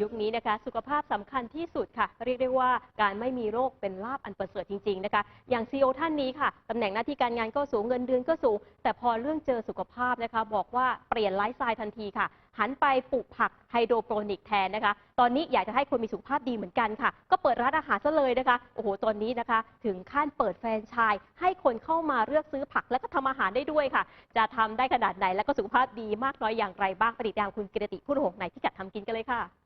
ยุคนี้นะคะ สุขภาพสำคัญที่สุดค่ะ เรียกได้ว่าการไม่มีโรคเป็นลาบอันประเสริฐจริง ๆ นะคะ อย่างซีอท่านนี้ค่ะตำแหน่งหน้าที่การงานก็สูงเงินเดือนก็สูง แต่พอเรื่องเจอสุขภาพนะคะ บอกว่าเปลี่ยนไลฟ์สไตล์ทันทีค่ะ หันไปปลูกผักไฮโดรโปรนิกแทนนะคะ ตอนนี้อยากจะให้คนมีสุขภาพดีเหมือนกันค่ะ ก็เปิดร้านอาหารซะเลยนะคะ โอ้โห ตอนนี้นะคะ ถึงขั้นเปิดแฟรนไชส์ให้คนเข้ามาเลือกซื้อผักแล้วก็ทำอาหารได้ด้วยค่ะ จะทำได้ขนาดไหนแล้วก็สุขภาพดีมากน้อยอย่างไรบ้างไปติดตามคุณกิรติผู้หงในที่กัดทำกินกันเลยค่ะ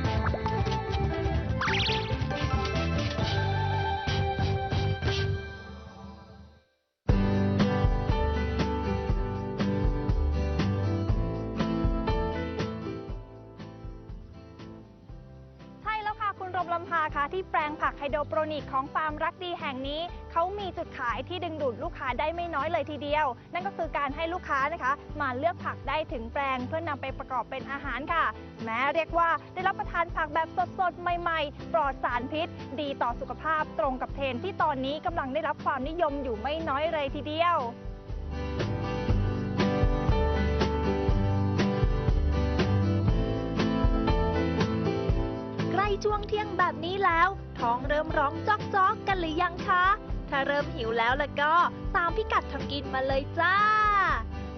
มลำพาคะที่แปลงผักไฮโดรโปรนิกของฟาร์มรักดีแห่งนี้ เขามีจุดขายที่ดึงดูดลูกค้าได้ไม่น้อยเลยทีเดียว นั่นก็คือการให้ลูกค้านะคะ มาเลือกผักได้ถึงแปลงเพื่อนำไปประกอบเป็นอาหารค่ะ แม้เรียกว่าได้รับประทานผักแบบสดๆ ใหม่ ๆ ปลอดสารพิษ ดีต่อสุขภาพตรงกับเทรนที่ตอนนี้กำลังได้รับความนิยมอยู่ไม่น้อยเลยทีเดียว ช่วงเที่ยงแบบนี้แล้ว ท้องเริ่มร้องจอกจอกกันหรือยังคะ ถ้าเริ่มหิวแล้วล่ะก็ ตามพิกัดทำกินมาเลยจ้า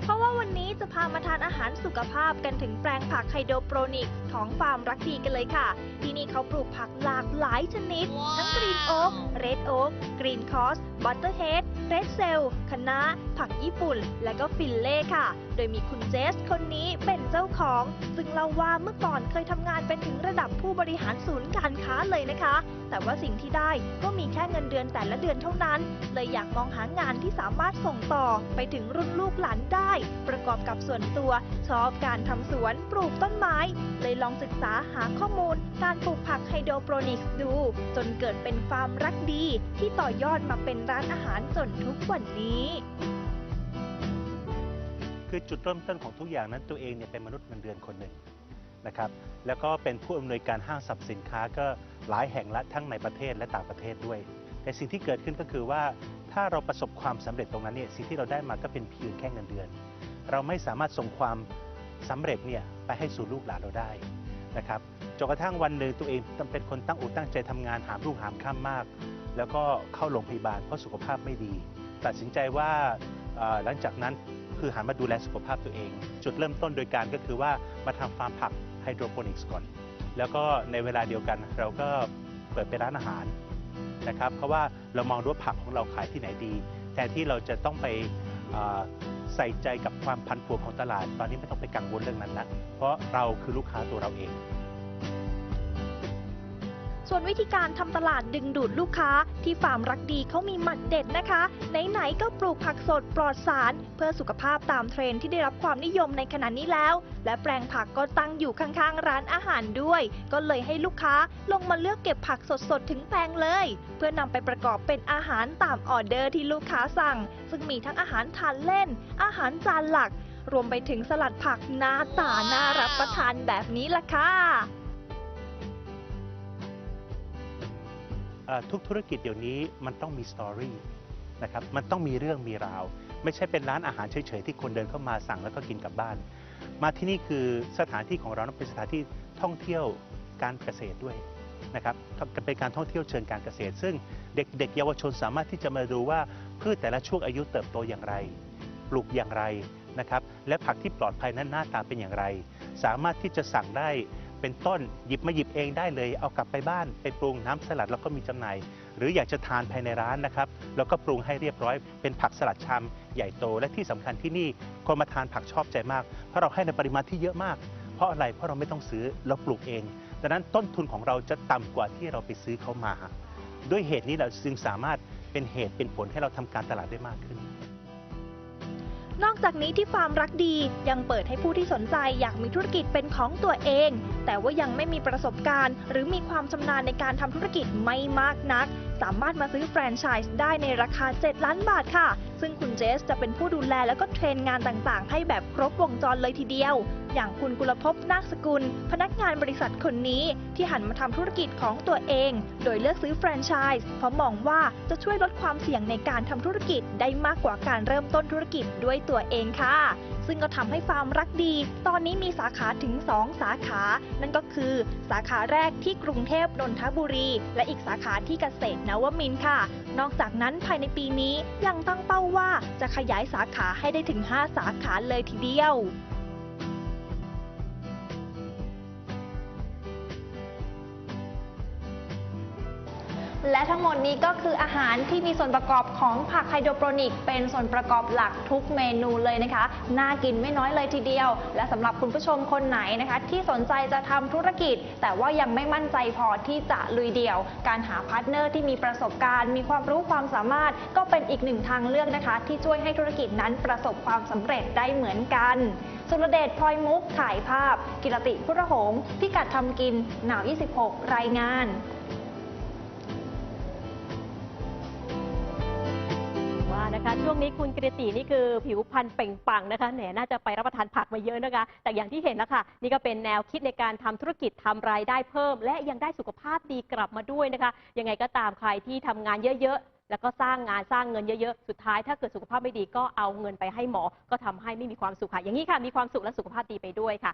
เพราะว่าวันนี้จะพามาทานอาหารสุขภาพกันถึงแปลงผักไฮโดรโปรนิกส์ของฟาร์มรักดีกันเลยค่ะ ที่นี่เขาปลูกผักหลากหลายชนิด ทั้งกรีนโอ๊กเรดโอ๊กกรีนคอสบัตเตอร์เฮดเรดเซลคะน้าผักญี่ปุ่น และก็ฟิลเล่ค่ะ โดยมีคุณเจสคนนี้เป็นเจ้าของ ซึ่งเล่าว่าเมื่อก่อนเคยทำงานเป็นถึงระดับผู้บริหารศูนย์การค้าเลยนะคะ แต่ว่าสิ่งที่ได้ก็มีแค่เงินเดือนแต่ละเดือนเท่านั้น เลยอยากมองหางานที่สามารถส่งต่อไปถึงรุ่นลูกหลานได้ประกอบกับส่วนตัว ชอบการทำสวนปลูกต้นไม้ เลยลองศึกษาหาข้อมูล การปลูกผักไฮโดรโปรนิกส์ดู จนเกิดเป็นฟาร์มรักดี ที่ต่อยอดมาเป็นร้านอาหารจนทุกวันนี้คือจุดเริ่มต้นของทุกอย่างนั้นตัวเองเนี่ยเป็นมนุษย์เงินเดือนคนหนึ่งนะครับ แล้วก็เป็นผู้อำนวยการห้างสรรพสินค้าก็หลายแห่งละทั้งในประเทศและต่างประเทศด้วย แต่สิ่งที่เกิดขึ้นก็คือว่า ถ้าเราประสบความสำเร็จตรงนั้นเนี่ยสิ่งที่เราได้มาก็เป็นเพียงแค่เงินเดือน เราไม่สามารถส่งความสำเร็จเนี่ยไปให้สู่ลูกหลานเราได้นะครับจนกระทั่งวันหนึ่งตัวเองต้งเป็นคนตั้งอกตั้งใจทำงานหามรุ่งหามค่ำมาก แล้วก็เข้าโรงพยาบาลเพราะสุขภาพไม่ดี ตัดสินใจว่าหลังจากนั้นคือหันมาดูแลสุขภาพตัวเอง จุดเริ่มต้นโดยการก็คือว่ามาทำฟาร์มผักไฮโดรโปนิกส์ก่อน แล้วก็ในเวลาเดียวกันเราก็เปิดเป็นร้านอาหาร นะครับ เพราะว่าเรามองดูว่าผักของเราขายที่ไหนดีแทนที่เราจะต้องไปใส่ใจกับความพันผวนของตลาด ตอนนี้ไม่ต้องไปกังวลเรื่องนั้นละเพราะเราคือลูกค้าตัวเราเอง ส่วนวิธีการทำตลาดดึงดูดลูกค้า ที่ฟาร์มรักดีเขามีหมัดเด็ดนะคะ ไหนๆก็ปลูกผักสดปลอดสาร เพื่อสุขภาพตามเทรนที่ได้รับความนิยมในขณะนี้แล้ว และแปลงผักก็ตั้งอยู่ข้างๆ ร้านอาหารด้วย ก็เลยให้ลูกค้าลงมาเลือกเก็บผักสดๆถึงแปลงเลย เพื่อนำไปประกอบเป็นอาหารตามออเดอร์ที่ลูกค้าสั่ง ซึ่งมีทั้งอาหารทานเล่น อาหารจานหลัก รวมไปถึงสลัดผักหน้าตาน่ารับประทานแบบนี้ล่ะค่ะ ทุกธุรกิจเดี๋ยวนี้มันต้องมีสตอรี่นะครับมันต้องมีเรื่องมีราว ไม่ใช่เป็นร้านอาหารเฉยๆที่คนเดินเข้ามาสั่งแล้วก็กินกลับบ้าน มาที่นี่คือสถานที่ของเราเป็นสถานที่ท่องเที่ยวการเกษตรด้วยนะครับเป็นการท่องเที่ยวเชิงการเกษตร ซึ่งเด็กๆเยาวชนสามารถที่จะมาดูว่าพืชแต่ละช่วงอายุเติบโตอย่างไร ปลูกอย่างไรนะครับและผักที่ปลอดภัยนั้นหน้าตาเป็นอย่างไร สามารถที่จะสั่งได้ เป็นต้น หยิบมาหยิบเองได้เลย เอากลับไปบ้านไปปรุงน้ำสลัดแล้วก็มีจำหน่าย หรืออยากจะทานภายในร้านนะครับแล้วก็ปรุงให้เรียบร้อย เป็นผักสลัดชามใหญ่โต และที่สำคัญที่นี่คนมาทานผักชอบใจมาก เพราะเราให้ในปริมาณที่เยอะมาก เพราะอะไรเพราะเราไม่ต้องซื้อเราปลูกเองดังนั้นต้นทุนของเราจะต่ำกว่าที่เราไปซื้อเขามา ด้วยเหตุนี้เราจึงสามารถเป็นเหตุเป็นผลให้เราทำการตลาดได้มากขึ้น นอกจากนี้ที่ฟาร์มรักดียังเปิดให้ผู้ที่สนใจอยากมีธุรกิจเป็นของตัวเอง แต่ว่ายังไม่มีประสบการณ์ หรือมีความชำนาญในการทำธุรกิจไม่มากนักสามารถมาซื้อแฟรนไชส์ได้ในราคา 7 ล้านบาทค่ะ ซึ่งคุณเจสจะเป็นผู้ดูแลแล้วก็เทรนงานต่างๆ ให้แบบครบวงจรเลยทีเดียว อย่างคุณกุลภพนาคสกุล พนักงานบริษัทคนนี้ที่หันมาทำธุรกิจของตัวเอง โดยเลือกซื้อแฟรนไชส์เพราะมองว่าจะช่วยลดความเสี่ยงในการทำธุรกิจได้มากกว่าการเริ่มต้นธุรกิจด้วยตัวเองค่ะ ซึ่งก็ทำให้ฟาร์มรักดี ตอนนี้มีสาขาถึง 2 สาขา นั่นก็คือ สาขาแรกที่กรุงเทพนนทบุรี และอีกสาขาที่เกษตรนวมินค่ะ นอกจากนั้นภายในปีนี้ยังตั้งเป้าว่าจะขยายสาขาให้ได้ถึง 5 สาขาเลยทีเดียว และทั้งหมดนี้ก็คืออาหารที่มีส่วนประกอบของผักไฮโดรโปรนิก เป็นส่วนประกอบหลักทุกเมนูเลยนะคะ น่ากินไม่น้อยเลยทีเดียว และสำหรับคุณผู้ชมคนไหนนะคะ ที่สนใจจะทำธุรกิจ แต่ว่ายังไม่มั่นใจพอที่จะลุยเดี่ยว การหาพาร์ทเนอร์ที่มีประสบการณ์ มีความรู้ความสามารถ ก็เป็นอีกหนึ่งทางเลือกนะคะ ที่ช่วยให้ธุรกิจนั้นประสบความสำเร็จได้เหมือนกัน สุรเดชพลอยมุกถ่ายภาพ กิรติพุทธหงพิกัดทำกินหนาว 26 รายงาน นะคะ ช่วงนี้คุณกฤตินี่คือผิวพรรณเปล่งปลั่งนะคะแหนน่าจะไปรับประทานผักมาเยอะนะคะ แต่อย่างที่เห็นแล้วค่ะ นี่ก็เป็นแนวคิดในการทำธุรกิจทำรายได้เพิ่ม และยังได้สุขภาพดีกลับมาด้วยนะคะ ยังไงก็ตามใครที่ทำงานเยอะๆ แล้วก็สร้างงานสร้างเงินเยอะๆ สุดท้ายถ้าเกิดสุขภาพไม่ดีก็เอาเงินไปให้หมอ ก็ทำให้ไม่มีความสุขค่ะ อย่างนี้ค่ะมีความสุขและสุขภาพดีไปด้วยค่ะ